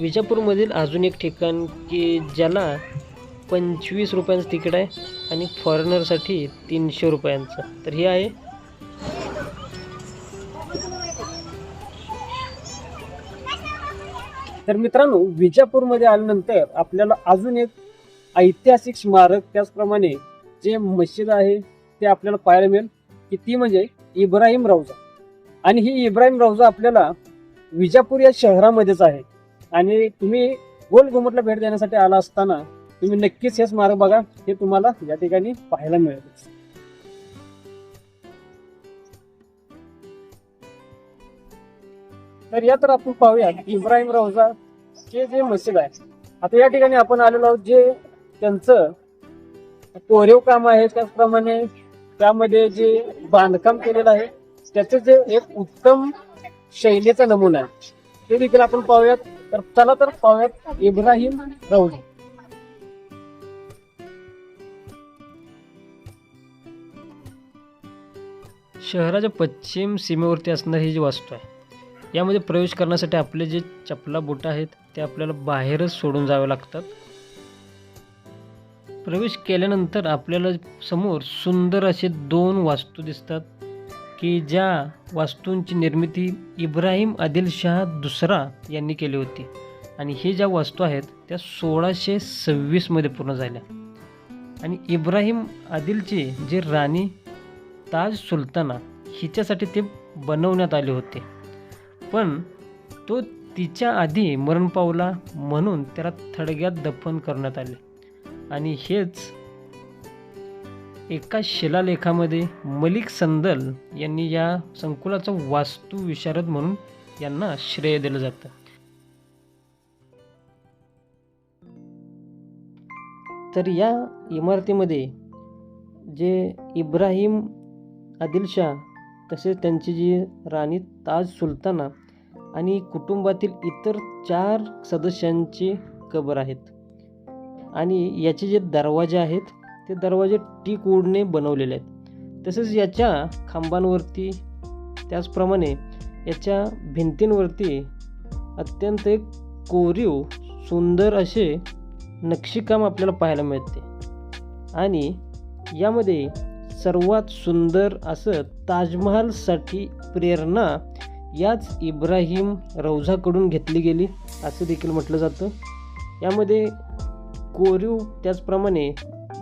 विजापूरमधील अजून एक ठिकाण की ज्याला पंचवीस रुपयांचं तिकीट आहे आणि फॉरेनरसाठी तीनशे रुपयांचं. तर हे आहे. तर मित्रांनो विजापूरमध्ये आल्यानंतर आपल्याला अजून एक ऐतिहासिक स्मारक त्याचप्रमाणे जे मस्जिद आहे ते आपल्याला पाहायला मिळेल की ती म्हणजे इब्राहिम रौजा आणि ही इब्राहिम रौजा आपल्याला विजापूर या शहरामध्येच आहे. आणि तुम्ही गोल घुमटला भेट देण्यासाठी आला असताना तुम्ही नक्कीच हे स्मारक बघा हे तुम्हाला या ठिकाणी पाहायला मिळेल तर या तर आपण पाहूया इब्राहिम रौजा चे जे मस्जिद आहे आता या ठिकाणी आपण आलेलो आहोत जे त्यांचं कोरीव काम आहे त्याचप्रमाणे त्यामध्ये जे बांधकाम केलेलं आहे त्याचं जे एक उत्तम शैलीचा नमुना आहे ते देखील आपण पाहूयात. तर चला तर पाहूयात इब्राहिम रौजा शहराच्या पश्चिम सीमेवरती असणारी ही जी वास्तू आहे यामध्ये प्रवेश करण्यासाठी आपले जे चपला बोट आहेत ते आपल्याला बाहेरच सोडून जावे लागतात. प्रवेश केल्यानंतर आपल्याला समोर सुंदर असे दोन वास्तू दिसतात. की ज्या वास्तूंची निर्मिती इब्राहिम आदिलशाह दुसरा यांनी केली होती. आणि हे ज्या वास्तू आहेत त्या सोळाशे सव्वीसमध्ये पूर्ण झाल्या. आणि इब्राहिम आदिलची जे राणी ताज सुलताना हिच्यासाठी ते बनवण्यात आले होते. पण तो तिच्या आधी मरण पावला म्हणून त्याला थडग्यात दफन करण्यात आले. आणि हेच एका शिलालेखामध्ये मलिक संदल यांनी या संकुलाचा वास्तुविशारद म्हणून यांना श्रेय दिलं जातं. तर या इमारतीमध्ये जे इब्राहिम आदिलशाह तसेच त्यांची जी राणी ताज सुलताना आणि कुटुंबातील इतर चार सदस्यांची कबर आहेत. आणि याचे जे दरवाजे आहेत ते दरवाजे टीक वूडने बनवलेले आहेत. तसेच याच्या खांबांवरती त्याचप्रमाणे याच्या भिंतींवरती अत्यंत एक कोरीव सुंदर असे नक्षीकाम आपल्याला पाहायला मिळते. आणि यामध्ये सर्वात सुंदर असं ताजमहालसाठी प्रेरणा याच इब्राहिम रौझाकडून घेतली गेली असं देखील म्हटलं जातं. यामध्ये कोरीव त्याचप्रमाणे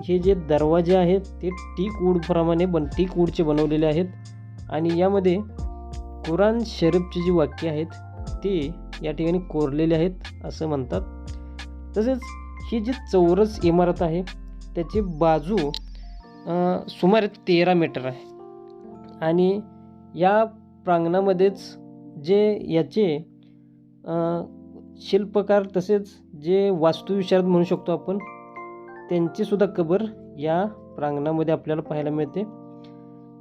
हे जे दरवाजे आहेत ते टीक वूडप्रमाणे बन टीक वूडचे बनवलेले आहेत. आणि यामध्ये कुराण शरीफची जी वाक्य आहेत ते या ठिकाणी कोरलेले आहेत असं म्हणतात. तसेच ही जी चौरस इमारत आहे त्याची बाजू सुमारे तेरा मीटर आहे. आणि या प्रांगणामध्येच जे याचे शिल्पकार तसेच जे वास्तुविशारद म्हणू शकतो आपण त्यांची सुद्धा कबर या प्रांगणामध्ये आपल्याला पाहायला मिळते.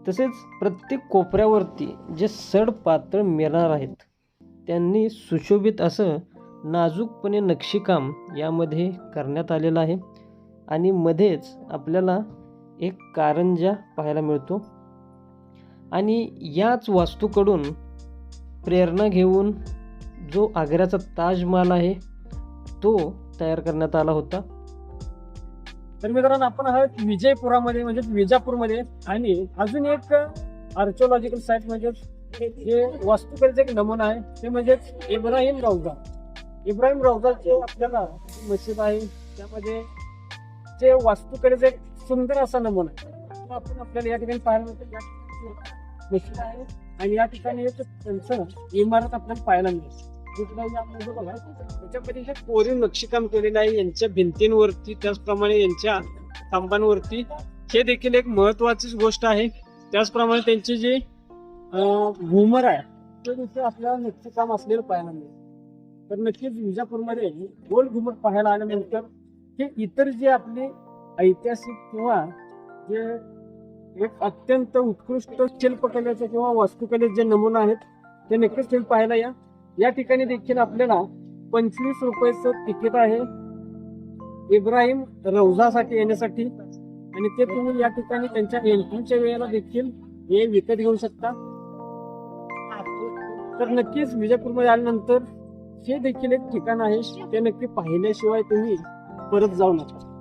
तसेच प्रत्येक कोपऱ्यावरती जे सड पातळ मिळणार आहेत त्यांनी सुशोभित असं नाजूकपणे नक्षीकाम यामध्ये करण्यात आलेलं आहे आणि मध्येच आपल्याला एक कारंजा पाहायला मिळतो. आणि याच वास्तूकडून प्रेरणा घेऊन जो आग्र्याचा ताजमहाल आहे तो तयार करण्यात आला होता. तर मित्रांनो आपण आहोत विजयपुरामध्ये म्हणजे विजापूरमध्ये. आणि अजून एक आर्किओलॉजिकल साईट म्हणजे हे वास्तुकलेचा एक नमुना आहे. ते म्हणजे इब्राहिम रौजा इब्राहिम रौजाचे आपल्याला मशीद आहे त्यामध्ये जे वास्तुकलेचा एक सुंदर असा नमुना आहे. तो आपण आपल्याला या ठिकाणी पाहायला मिळतो. या ठिकाणी आहे. आणि या ठिकाणी एक त्यांचं इमारत आपल्याला पाहायला मिळते. बघा त्याच्यामध्ये हे कोरीव नक्षीकाम केलेलं आहे यांच्या भिंतींवरती त्याचप्रमाणे यांच्या खांबांवरती. हे देखील एक महत्वाचीच गोष्ट आहे. त्याचप्रमाणे त्यांचे जे घुमर आहे ते देखील आपल्याला नक्षीकाम असलेलं पाहायला मिळेल. तर नक्कीच विजापूरमध्ये गोल घुमर पाहायला आल्यानंतर हे इतर जे आपले ऐतिहासिक किंवा जे एक अत्यंत उत्कृष्ट शिल्पकलेचे किंवा वास्तुकलेचे जे नमुना आहेत ते नक्कीच तुम्ही पाहायला या. या ठिकाणी देखील आपल्याला पंचवीस रुपयाचं तिकीट आहे. इब्राहिम रौजासाठी येण्यासाठी. आणि ते तुम्ही या ठिकाणी त्यांच्या एंट्रीच्या वेळेला देखील हे विकत घेऊ शकता. तर नक्कीच विजयपूरमध्ये आल्यानंतर हे देखील एक ठिकाण आहे. ते नक्की पाहिल्याशिवाय तुम्ही परत जाऊ नका.